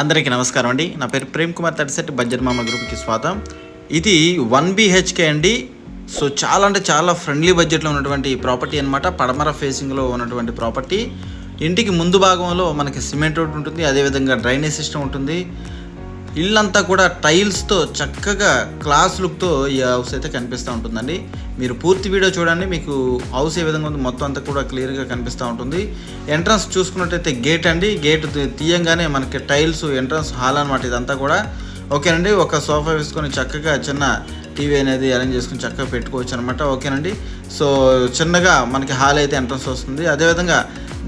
అందరికీ నమస్కారం అండి. నా పేరు ప్రేమ్ కుమార్ తడిసెట్ బడ్జెట్ మామ గ్రూప్కి స్వాగతం. ఇది వన్ బిహెచ్కే అండి. సో చాలా అంటే చాలా ఫ్రెండ్లీ బడ్జెట్లో ఉన్నటువంటి ప్రాపర్టీ అనమాట పడమర ఫేసింగ్లో ఉన్నటువంటి ప్రాపర్టీ. ఇంటికి ముందు భాగంలో మనకి సిమెంట్ రోడ్ ఉంటుంది. అదేవిధంగా డ్రైనేజ్ సిస్టమ్ ఉంటుంది. ఇల్లంతా కూడా టైల్స్తో చక్కగా క్లాస్ లుక్తో ఈ హౌస్ అయితే కనిపిస్తూ ఉంటుందండి. మీరు పూర్తి వీడియో చూడండి మీకు హౌస్ ఏ విధంగా ఉంది మొత్తం అంతా కూడా క్లియర్గా కనిపిస్తూ ఉంటుంది. ఎంట్రన్స్ చూసుకున్నట్టయితే గేట్ అండి. గేట్ తీయంగానే మనకి టైల్స్ ఎంట్రన్స్ హాల్ అనమాట ఇదంతా కూడా. ఓకేనండి ఒక సోఫా వేసుకొని చక్కగా చిన్న టీవీ అనేది అరేంజ్ చేసుకుని చక్కగా పెట్టుకోవచ్చు అనమాట ఓకేనండి సో చిన్నగా మనకి హాల్ అయితే ఎంట్రన్స్ వస్తుంది. అదేవిధంగా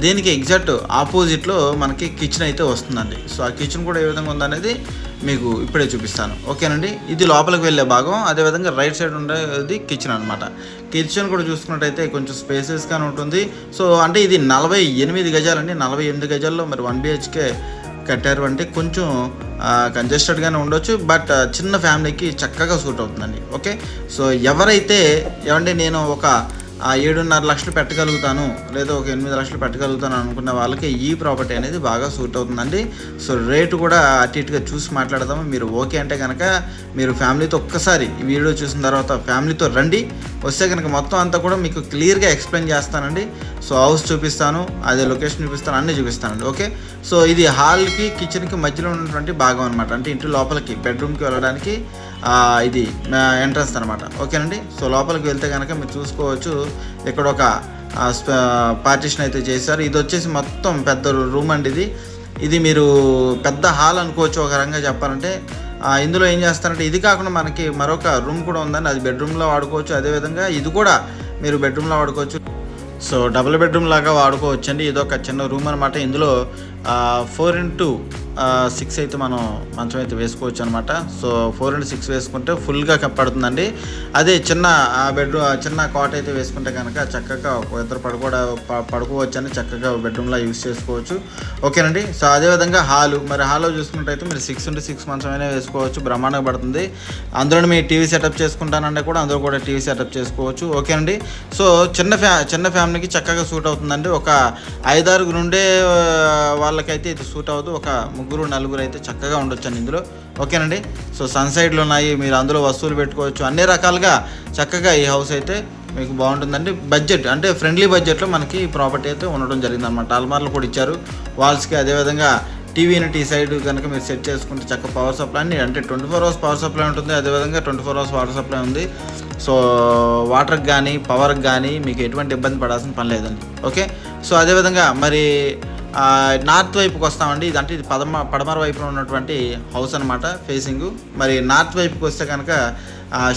దీనికి ఎగ్జాక్ట్ ఆపోజిట్లో మనకి కిచెన్ అయితే వస్తుందండి. సో ఆ కిచెన్ కూడా ఏ విధంగా ఉందనేది మీకు ఇప్పుడే చూపిస్తాను. ఓకేనండి? ఇది లోపలికి వెళ్ళే భాగం. అదేవిధంగా రైట్ సైడ్ ఉండేది కిచెన్ అనమాట కిచెన్ కూడా చూసుకున్నట్టయితే కొంచెం స్పేసెస్గానే ఉంటుంది. సో అంటే ఇది నలభై ఎనిమిది గజాలండి. నలభై ఎనిమిది గజాల్లో మరి వన్ బిహెచ్కే కట్టారు అంటే కొంచెం కంజెస్టెడ్గానే ఉండొచ్చు. బట్ చిన్న ఫ్యామిలీకి చక్కగా సూట్ అవుతుందండి. ఓకే? సో ఎవరైతే ఏమంటే నేను ఒక ఆ ఏడున్నర లక్షలు పెట్టగలుగుతాను లేదా ఒక ఎనిమిది లక్షలు పెట్టగలుగుతాను అనుకున్న వాళ్ళకి ఈ ప్రాపర్టీ అనేది బాగా సూట్ అవుతుందండి. సో రేటు కూడా అటు ఇటుగా చూసి మాట్లాడదాము. మీరు ఓకే అంటే కనుక మీరు ఫ్యామిలీతో ఒక్కసారి ఈ వీడియో చూసిన తర్వాత ఫ్యామిలీతో రండి. వస్తే కనుక మొత్తం అంతా కూడా మీకు క్లియర్గా ఎక్స్ప్లెయిన్ చేస్తానండి. సో హౌస్ చూపిస్తాను అదే లొకేషన్ చూపిస్తాను అన్నీ చూపిస్తానండి. ఓకే? సో ఇది హాల్కి కిచెన్కి మధ్యలో ఉన్నటువంటి భాగం అనమాట అంటే ఇంటి లోపలికి బెడ్రూమ్కి వెళ్ళడానికి. ఇది ఎంట్రన్స్ అనమాట ఓకేనండి? సో లోపలికి వెళ్తే కనుక మీరు చూసుకోవచ్చు. ఇక్కడ ఒక పార్టీషన్ అయితే చేశారు. ఇది వచ్చేసి మొత్తం పెద్ద రూమ్ అండి ఇది. ఇది మీరు పెద్ద హాల్ అనుకోవచ్చు ఒక రకంగా చెప్పాలంటే. ఇందులో ఏం చేస్తారంటే ఇది కాకుండా మనకి మరొక రూమ్ కూడా ఉందండి. అది బెడ్రూమ్లో వాడుకోవచ్చు. అదేవిధంగా ఇది కూడా మీరు బెడ్రూమ్లో వాడుకోవచ్చు. సో డబుల్ బెడ్రూమ్ లాగా వాడుకోవచ్చు అండి ఇది ఒక చిన్న రూమ్ అనమాట ఇందులో ఫోర్ ఇంటూ సిక్స్ అయితే మనం మంచం అయితే వేసుకోవచ్చు అనమాట సో ఫోర్ ఇంటూ సిక్స్ వేసుకుంటే ఫుల్గా పడుతుందండి. అదే చిన్న బెడ్రూమ్ చిన్న కాట్ అయితే వేసుకుంటే కనుక చక్కగా ఒక ఇద్దరు పడుకోవడా పడుకోవచ్చు అని చక్కగా బెడ్రూమ్లో యూస్ చేసుకోవచ్చు. ఓకేనండి? సో అదేవిధంగా హాలు. మరి హాల్లో చూసుకుంటే మీరు సిక్స్ ఇంటూ సిక్స్ మంచం అయినా వేసుకోవచ్చు. బ్రహ్మాండంగా పడుతుంది. అందులో మీ టీవీ సెటప్ చేసుకుంటానంటే కూడా అందులో కూడా టీవీ సెటప్ చేసుకోవచ్చు. ఓకేనండి? సో చిన్న ఫ్యా చిన్న ఫ్యామిలీకి చక్కగా సూట్ అవుతుందండి. ఒక ఐదారుగురు నుండే ఆ, వాళ్ళకైతే ఇది సూట్ అవ్వదు. ఒక ముగ్గురు నలుగురు అయితే చక్కగా ఉండొచ్చండి ఇందులో. ఓకేనండి? సో సన్ సైడ్లు ఉన్నాయి మీరు అందులో వస్తువులు పెట్టుకోవచ్చు. అన్ని రకాలుగా చక్కగా ఈ హౌస్ అయితే మీకు బాగుంటుందండి. బడ్జెట్ అంటే ఫ్రెండ్లీ బడ్జెట్లో మనకి ఈ ప్రాపర్టీ అయితే ఉండడం జరిగింది అనమాట అల్మార్లు కూడా ఇచ్చారు. వాల్స్కి అదేవిధంగా టీవీ యూనిట్ ఈ సైడ్ కనుక మీరు సెట్ చేసుకుంటే చక్క పవర్ సప్లై అన్ని అంటే twenty four hours power supply ఉంటుంది. అదేవిధంగా twenty four hours water supply ఉంది. సో వాటర్కి కానీ పవర్కి కానీ మీకు ఎటువంటి ఇబ్బంది పడాల్సిన పని లేదండి. ఓకే? సో అదేవిధంగా మరి నార్త్ వైపుకి వస్తామండి. ఇదంటే ఇది పదమ పడమర వైపున ఉన్నటువంటి హౌస్ అనమాట ఫేసింగ్. మరి నార్త్ వైపుకి వస్తే కనుక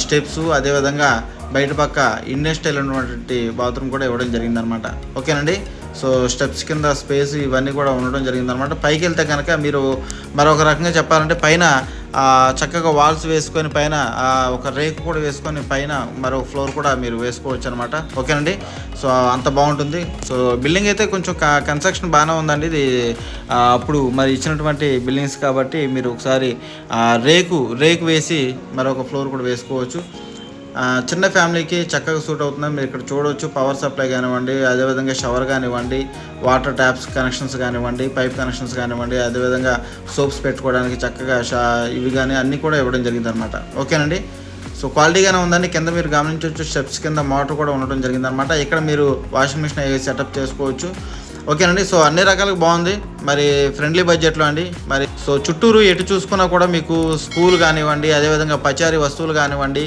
స్టెప్స్ అదేవిధంగా బయట పక్క ఇండియన్ స్టైల్ ఉన్నటువంటి బాత్రూమ్ కూడా ఇవ్వడం జరిగిందనమాట ఓకేనండి? సో స్టెప్స్ కింద స్పేస్ ఇవన్నీ కూడా ఉండడం జరిగిందనమాట పైకి వెళ్తే కనుక మీరు మరొక రకంగా చెప్పాలంటే పైన చక్కగా వాల్స్ వేసుకొని పైన ఒక రేకు కూడా వేసుకొని పైన మరో ఫ్లోర్ కూడా మీరు వేసుకోవచ్చు అనమాట ఓకేనండి? సో అంత బాగుంటుంది. సో బిల్డింగ్ అయితే కొంచెం కన్స్ట్రక్షన్ బాగానే ఉందండి. ఇది అప్పుడు మరి ఇచ్చినటువంటి బిల్డింగ్స్ కాబట్టి మీరు ఒకసారి రేకు రేకు వేసి మరొక ఫ్లోర్ కూడా వేసుకోవచ్చు. చిన్న ఫ్యామిలీకి చక్కగా సూట్ అవుతుంది మీరు ఇక్కడ చూడవచ్చు పవర్ సప్లై కానివ్వండి అదేవిధంగా షవర్ కానివ్వండి వాటర్ ట్యాప్స్ కనెక్షన్స్ కానివ్వండి పైప్ కనెక్షన్స్ కానివ్వండి అదేవిధంగా సోప్స్ పెట్టుకోవడానికి చక్కగా షా ఇవి కానీ అన్నీ కూడా ఇవ్వడం జరిగింది అనమాట ఓకేనండి సో క్వాలిటీగానే ఉందండి. కింద మీరు గమనించవచ్చు స్టెప్స్ కింద మోటార్ కూడా ఉండడం జరిగింది అనమాట ఇక్కడ మీరు వాషింగ్ మిషన్ అవి సెటప్ చేసుకోవచ్చు. ఓకేనండి సో అన్ని రకాలకు బాగుంది. మరి ఫ్రెండ్లీ బడ్జెట్లో అండి. మరి సో చుట్టూరు ఎటు చూసుకున్నా కూడా మీకు స్కూల్ కానివ్వండి అదేవిధంగా పచారీ వస్తువులు కానివ్వండి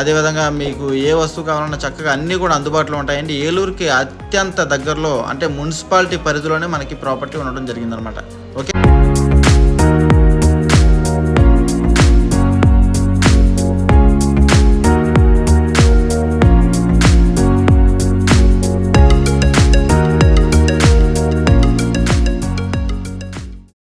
అదేవిధంగా మీకు ఏ వస్తువు కావాలన్నా చక్కగా అన్నీ కూడా అందుబాటులో ఉంటాయండి. ఏలూరుకి అత్యంత దగ్గరలో అంటే మున్సిపాలిటీ పరిధిలోనే మనకి ప్రాపర్టీ ఉండడం జరిగిందనమాట. ఓకే?